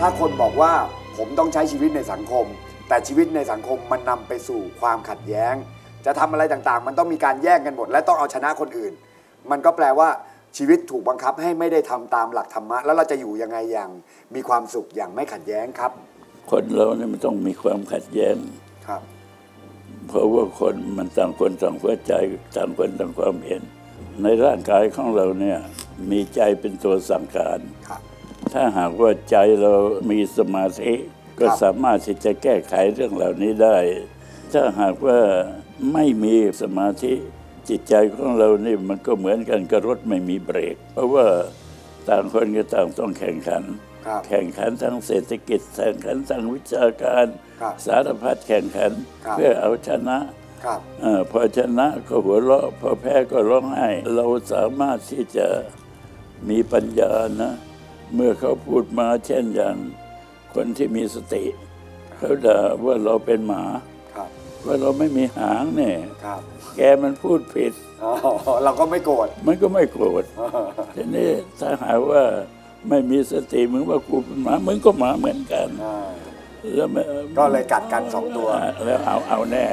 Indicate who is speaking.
Speaker 1: ถ้าคนบอกว่าผมต้องใช้ชีวิตในสังคม แต่ชีวิตในสังคมมันนำไปสู่ความขัดแย้ง จะทำอะไรต่างๆ มันต้องมีการแย่งกันหมด และต้องเอาชนะคนอื่น มันก็แปลว่าชีวิตถูกบังคับให้ไม่ได้ทำตามหลักธรรมะ แล้วเราจะอยู่ยังไงอย่างมีความสุขอย่างไม่ขัดแย้งครับ
Speaker 2: คนเราเนี่ยมันต้องมีความขัดแย้ง
Speaker 1: ครับ
Speaker 2: เพราะว่าคนมันต่างคนต่างหัวใจต่างคนต่างความเห็น ในร่างกายของเราเนี่ยมีใจเป็นตัวสั่งการ
Speaker 1: ครับ
Speaker 2: ถ้าหากว่าใจเรามีสมาธิก็
Speaker 1: ครับ
Speaker 2: สามารถที่จะแก้ไขเรื่องเหล่านี้ได้ ถ้าหากว่าไม่มีสมาธิจิตใจของเรานี่มันก็เหมือนกันกับรถไม่มีเบรก เพราะว่าต่างคนก็ต่างต้องแข่งขัน
Speaker 1: ครับ
Speaker 2: แข่งขันทางเศรษฐกิจ แข่งขันทางวิชาการ
Speaker 1: ครับ
Speaker 2: สารพัดแข่งขัน
Speaker 1: ครับ
Speaker 2: เพื่อเอาชนะ
Speaker 1: ครับ
Speaker 2: เออพอชนะก็หัวเราะพอแพ้ก็ร้องไห้ เราสามารถที่จะมีปัญญานะ เมื่อเขาพูดมาเช่นอย่างคนที่มีสติเขาด่าว่าเราเป็นหมา
Speaker 1: ครับ
Speaker 2: ว่าเราไม่มีหางเนี่ย
Speaker 1: ครับ
Speaker 2: แกมันพูดผิด
Speaker 1: อ๋อเราก็ไม่โกรธ
Speaker 2: มันก็ไม่โกรธทีนี้ถ้าหากว่าไม่มีสติมึงว่ากูเป็นหมามึงก็หมาเหมือนกัน
Speaker 1: อ่า
Speaker 2: แล้วไม่
Speaker 1: ก็เลยกัดกันสองตัว
Speaker 2: อ่าแล้วเอาเอาแน่